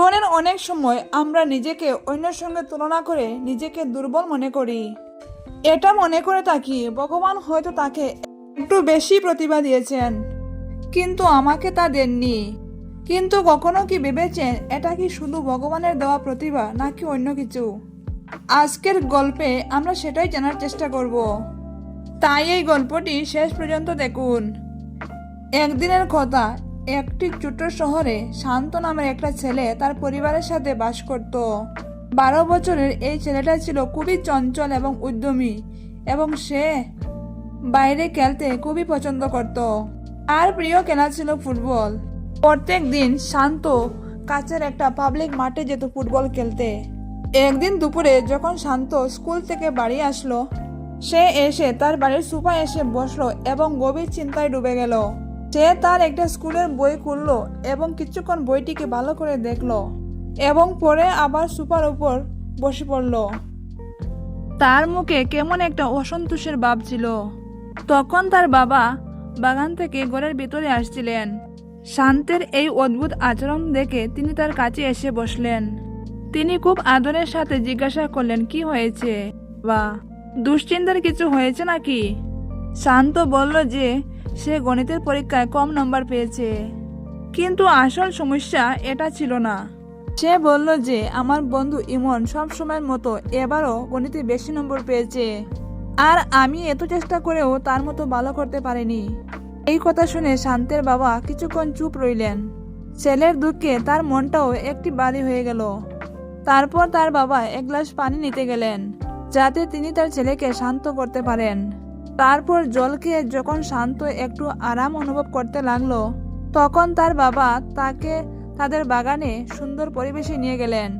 জীবনের অনেক সময় আমরা নিজেকে অন্যের সঙ্গে তুলনা করে নিজেকে দুর্বল মনে করি। এটা মনে করে থাকি, ভগবান হয়তো তাকে একটু বেশি প্রতিভা দিয়েছেন, কিন্তু আমাকে তা দেননি। কিন্তু কখনো কি ভেবেছেন, এটা কি শুধু ভগবানের দেওয়া প্রতিভা নাকি অন্য কিছু? আজকের গল্পে আমরা সেটাই জানার চেষ্টা করব। তাই এই গল্পটি শেষ পর্যন্ত দেখুন। একদিনের কথা একটি ছোট শহরে শান্ত নামের একটা ছেলে তার পরিবারের সাথে বাস করত। বারো বছরের এই ছেলেটা ছিল খুবই চঞ্চল এবং উদ্যমী এবং সে বাইরে খেলতে খুবই পছন্দ করত। আর প্রিয় খেলা ছিল ফুটবল। প্রত্যেক দিন শান্ত কাছের একটা পাবলিক মাঠে যেত ফুটবল খেলতে। একদিন দুপুরে যখন শান্ত স্কুল থেকে বাড়ি আসলো, সে এসে তার বাড়ির সুপা এসে বসল এবং গভীর চিন্তায় ডুবে গেল। সে তার একটা স্কুলের বই খুললো এবং কিছুক্ষণ বইটিকে ভালো করে দেখল এবং পরে আবার সুপার উপর বসে পড়ল। তার মুখে কেমন একটা অসন্তোষের ভাব ছিল। তখন তার বাবা বাগান থেকে ঘরের ভিতরে আসছিলেন। শান্তের এই অদ্ভুত আচরণ দেখে তিনি তার কাছে এসে বসলেন। তিনি খুব আদরের সাথে জিজ্ঞাসা করলেন, কি হয়েছে? বা, দুশ্চিন্তার কিছু হয়েছে নাকি? শান্ত বলল যে সে গণিতের পরীক্ষায় কম নম্বর পেয়েছে। কিন্তু আসল সমস্যা এটা ছিল না। সে বলল যে, আমার বন্ধু ইমন সব সময়ের মতো এবারও গণিতে বেশি নম্বর পেয়েছে। আর আমি এত চেষ্টা করেও তার মতো ভালো করতে পারিনি। এই কথা শুনে শান্তের বাবা কিছুক্ষণ চুপ রইলেন। ছেলের দুঃখে তার মনটাও একটি বাড়ি হয়ে গেল। তারপর তার বাবা এক গ্লাস পানি নিতে গেলেন, যাতে তিনি তার ছেলেকে শান্ত করতে পারেন। তারপর জল খেয়ে যখন শান্ত, একটু আরাম অনুভব করতে লাগল, তখন তার বাবা তাকে তাদের বাগানে সুন্দর পরিবেশে নিয়ে গেলেন।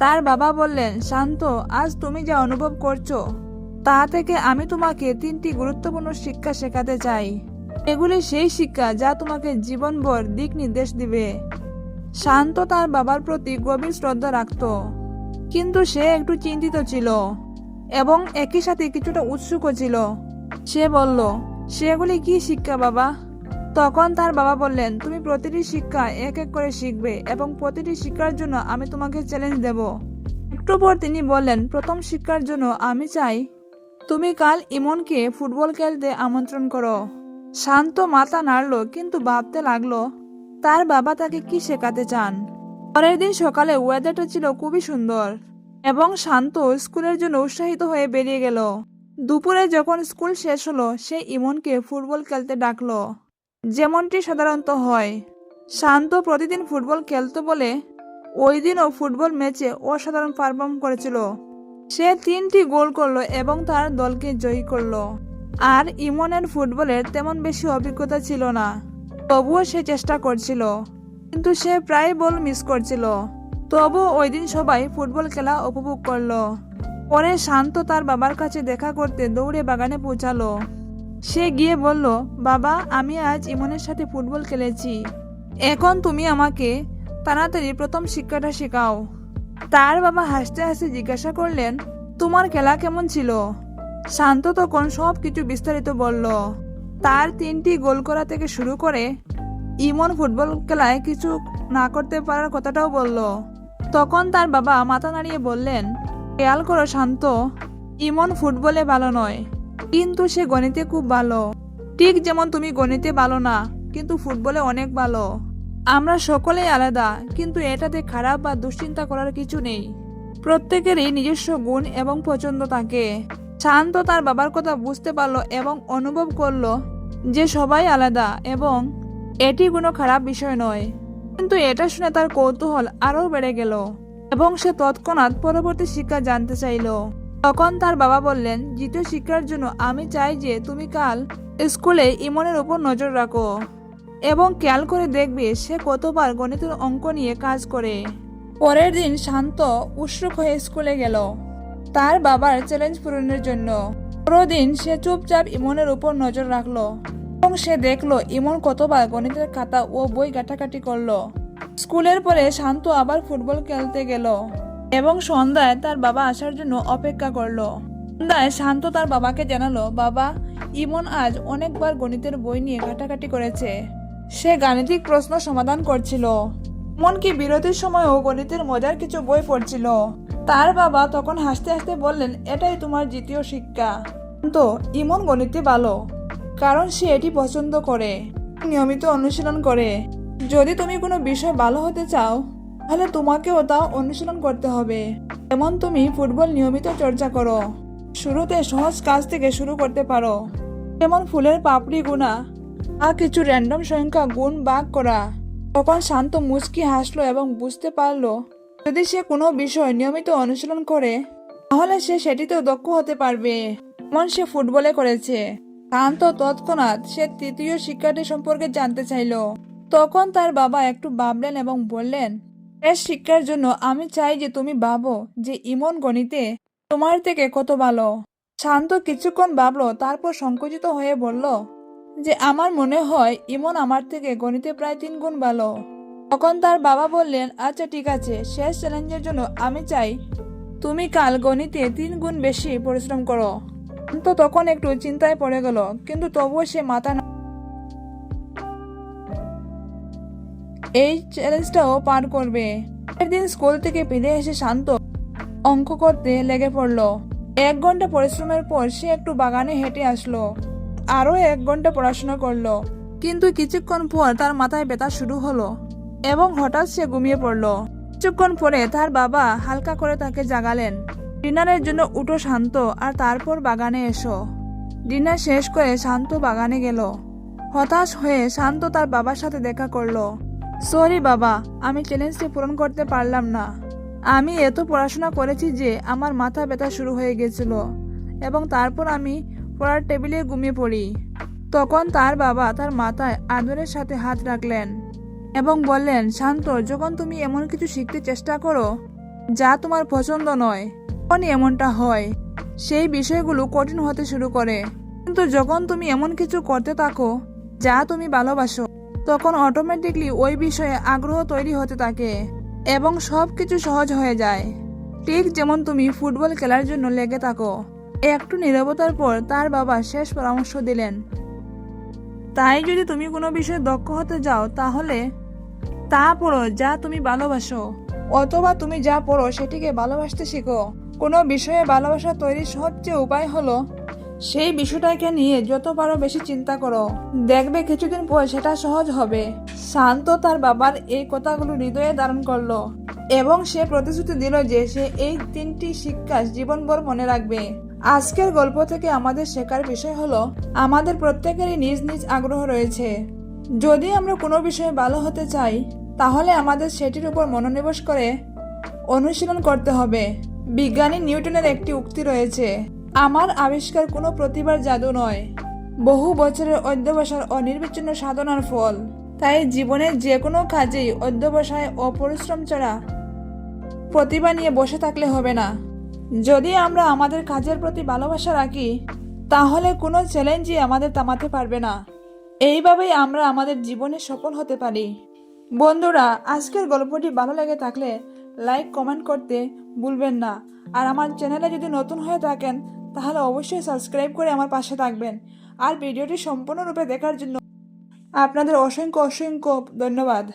তার বাবা বললেন, শান্ত, আজ তুমি যা অনুভব করছ, তা থেকে আমি তোমাকে তিনটি গুরুত্বপূর্ণ শিক্ষা শেখাতে চাই। এগুলি সেই শিক্ষা যা তোমাকে জীবনভর দিক নির্দেশ দিবে। শান্ত তার বাবার প্রতি গভীর শ্রদ্ধা রাখত, কিন্তু সে একটু চিন্তিত ছিল এবং একই সাথে কিছুটা উৎসুকও ছিল। সে বলল, সেগুলি কি শিক্ষা বাবা? তখন তার বাবা বললেন, তুমি প্রতিটি শিক্ষা এক এক করে শিখবে এবং প্রতিটি শিক্ষার জন্য আমি তোমাকে চ্যালেঞ্জ দেব। একটু পর তিনি বললেন, প্রথম শিক্ষার জন্য আমি চাই তুমি কাল ইমনকে ফুটবল খেলতে আমন্ত্রণ করো। শান্ত মাথা নাড়ল, কিন্তু ভাবতে লাগল, তার বাবা তাকে কি শেখাতে চান? পরের দিন সকালে ওয়েদারটা ছিল খুবই সুন্দর এবং শান্ত স্কুলের জন্য উৎসাহিত হয়ে বেরিয়ে গেল। দুপুরে যখন স্কুল শেষ হলো, সে ইমনকে ফুটবল খেলতে ডাকলো। যেমনটি সাধারণত হয়। শান্ত প্রতিদিন ফুটবল খেলতো বলে ওই দিনও ফুটবল ম্যাচে অসাধারণ পারফর্ম করেছিল। সে তিনটি গোল করল এবং তার দলকে জয়ী করল। আর ইমনের ফুটবলের তেমন বেশি অভিজ্ঞতা ছিল না। তবুও সে চেষ্টা করছিল। কিন্তু সে প্রায় বল মিস করছিল। তবু ওই দিন সবাই ফুটবল খেলা উপভোগ করল। পরে শান্ত তার বাবার কাছে দেখা করতে দৌড়ে বাগানে পৌঁছালো। সে গিয়ে বলল, বাবা, আমি আজ ইমনের সাথে ফুটবল খেলেছি। এখন তুমি আমাকে তাড়াতাড়ি প্রথম শিক্ষাটা শেখাও। তার বাবা হাসতে হাসতে জিজ্ঞাসা করলেন, তোমার খেলা কেমন ছিল? শান্ত তখন সব কিছু বিস্তারিত বলল, তার তিনটি গোল করা থেকে শুরু করে ইমন ফুটবল খেলায় কিছু না করতে পারার কথাটাও বলল। তখন তার বাবা মাথা নাড়িয়ে বললেন খেয়াল করো, শান্ত। ইমন ফুটবলে ভালো নয়, কিন্তু সে গণিতে খুব ভালো। ঠিক যেমন তুমি গণিতে ভালো না, কিন্তু ফুটবলে অনেক ভালো। আমরা সকলেই আলাদা, কিন্তু এটাতে খারাপ বা দুশ্চিন্তা করার কিছু নেই। প্রত্যেকেরই নিজস্ব গুণ এবং পছন্দ থাকে। শান্ত তার বাবার কথা বুঝতে পারল এবং অনুভব করল যে সবাই আলাদা এবং এটি কোনো খারাপ বিষয় নয়। কিন্তু এটা শুনে তার কৌতূহল আরও বেড়ে গেল। এবং সে তৎক্ষণাৎ পরবর্তী শিক্ষা জানতে চাইলো। তখন তার বাবা বললেন, দ্বিতীয় শিক্ষার জন্য আমি চাই যে তুমি কাল স্কুলে ইমনের উপর নজর রাখো এবং খেয়াল করে দেখবে সে কতবার গণিতের অঙ্ক নিয়ে কাজ করে। পরের দিন শান্ত, উৎসুক হয়ে স্কুলে গেল। তার বাবার চ্যালেঞ্জ পূরণের জন্য। পুরো দিন সে চুপচাপ ইমনের উপর নজর রাখল এবং সে দেখল ইমন কতবার গণিতের খাতা ও বই কাটাকাটি করল। স্কুলের পরে শান্ত আবার ফুটবল খেলতে গেল এবং সন্ধ্যায় তার বাবা আসার জন্য অপেক্ষা করল। সন্ধ্যায় শান্ত তার বাবাকে জানালো, বাবা, ইমন আজ অনেকবার গণিতের বই নিয়ে ঘাটাঘাটি করেছে। সে গাণিতিক প্রশ্ন সমাধান করছিল। এমনকি বিরতির সময়ও গণিতের মজার কিছু বই পড়ছিল। তার বাবা তখন হাসতে হাসতে বললেন, এটাই তোমার দ্বিতীয় শিক্ষা। তো ইমন গণিতে ভালো, কারণ সে এটি পছন্দ করে, নিয়মিত অনুশীলন করে। যদি তুমি কোনো বিষয় ভালো হতে চাও, তাহলে তোমাকেও তা অনুশীলন করতে হবে। যেমন তুমি ফুটবল নিয়মিত চর্চা করো, শুরুতে সহজ কাজ থেকে শুরু করতে পারো। যেমন ফুলের পাপড়ি গুণা আর কিছু র্যান্ডম সংখ্যা গুণ বাগ করা। তখন শান্ত মুচকি হাসলো এবং বুঝতে পারল, যদি সে কোনো বিষয় নিয়মিত অনুশীলন করে, তাহলে সে সেটিতেও দক্ষ হতে পারবে। এমন সে ফুটবলে করেছে, শান্ত তৎক্ষণাৎ সে তৃতীয় শিক্ষার্থী সম্পর্কে জানতে চাইল। তখন তার বাবা একটু ভাবলেন এবং বললেন শেষ শিক্ষার জন্য আমি চাই যে তুমি ভাবো যে ইমন গণিতে তোমার থেকে কত ভালো। শান্ত কিছুক্ষণ ভাবলো, তারপর সংকুচিত হয়ে বলল, যে আমার মনে হয় ইমন আমার থেকে গণিতে প্রায় তিন গুণ ভালো। তখন তার বাবা বললেন আচ্ছা ঠিক আছে, শেষ চ্যালেঞ্জের জন্য আমি চাই তুমি কাল গণিতে তিন গুণ বেশি পরিশ্রম করো। তো তখন একটু চিন্তায় পড়ে গেল, কিন্তু তবুও সে মাথা এই চ্যালেঞ্জটাও পার করবে। একদিন স্কুল থেকে ফিরে এসে শান্ত অঙ্ক করতে লেগে পড়ল। এক ঘণ্টা পরিশ্রমের পর সে একটু বাগানে হেঁটে আসলো। আরও এক ঘণ্টা পড়াশোনা করল। কিন্তু কিছুক্ষণ পর তার মাথায় ব্যথা শুরু হলো এবং হঠাৎ সে ঘুমিয়ে পড়ল। কিছুক্ষণ পরে তার বাবা হালকা করে তাকে জাগালেন। ডিনারের জন্য উঠো শান্ত আর তারপর বাগানে এসো। ডিনার শেষ করে শান্ত বাগানে গেল। হতাশ হয়ে শান্ত তার বাবার সাথে দেখা করল। সরি বাবা, আমি চ্যালেঞ্জটি পূরণ করতে পারলাম না। আমি এত পড়াশোনা করেছি যে আমার মাথা ব্যথা শুরু হয়ে গেছিল এবং তারপর আমি পড়ার টেবিলে ঘুমিয়ে পড়ি। তখন তার বাবা তার মাথায় আদরের সাথে হাত রাখলেন এবং বললেন, শান্ত, যখন তুমি এমন কিছু শিখতে চেষ্টা করো, যা তোমার পছন্দ নয়, তখনই এমনটা হয়। সেই বিষয়গুলো কঠিন হতে শুরু করে। কিন্তু যখন তুমি এমন কিছু করতে থাকো, যা তুমি ভালোবাসো তখন অটোমেটিকলি ওই বিষয়ে আগ্রহ তৈরি হতে থাকে এবং সব কিছু সহজ হয়ে যায়। ঠিক যেমন তুমি ফুটবল খেলার জন্য লেগে থাকো। একটু নীরবতার পর তার বাবা শেষ পরামর্শ দিলেন। তাই যদি তুমি কোনো বিষয়ে দক্ষ হতে যাও তাহলে তা পড়ো যা তুমি ভালোবাসো, অথবা তুমি যা পড়ো সেটিকে ভালোবাসতে শিখো। কোনো বিষয়ে ভালোবাসা তৈরির সবচেয়ে উপায় হলো সেই বিষয়টাকে নিয়ে যত পারো বেশি চিন্তা করো। দেখবে কিছুদিন পর সেটা সহজ হবে। শান্ত তার বাবার এই কথাগুলো হৃদয়ে ধারণ করল এবং সে প্রতিশ্রুতি দিল যে সে এই তিনটি শিক্ষা জীবনভর মনে রাখবে। আজকের গল্প থেকে আমাদের শেখার বিষয় হলো, আমাদের প্রত্যেকেরই নিজ নিজ আগ্রহ রয়েছে। যদি আমরা কোনো বিষয়ে ভালো হতে চাই, তাহলে আমাদের সেটির উপর মনোনিবেশ করে অনুশীলন করতে হবে। বিজ্ঞানী নিউটনের একটি উক্তি রয়েছে আমার আবিষ্কার কোনো প্রতিভার জাদু নয়। বহু বছরের অধ্যবসার অনির্বিচ্ছিন্ন সাধনার ফল। তাই জীবনের যে কোনো কাজেই অধ্যবসায় ও পরিশ্রম ছাড়া প্রতিভা নিয়ে বসে থাকলে হবে না। যদি আমরা আমাদের কাজের প্রতি ভালোবাসা রাখি, তাহলে কোনো চ্যালেঞ্জই আমাদের থামাতে পারবে না। এইভাবেই আমরা আমাদের জীবনে সফল হতে পারি। বন্ধুরা, আজকের গল্পটি ভালো লেগে থাকলে লাইক, কমেন্ট করতে ভুলবেন না। আর আমার চ্যানেলে যদি নতুন হয়ে থাকেন তাহলে অবশ্যই সাবস্ক্রাইব করে আমার পাশে থাকবেন। আর ভিডিওটি সম্পূর্ণরূপে দেখার জন্য আপনাদের অসংখ্য অসংখ্য ধন্যবাদ।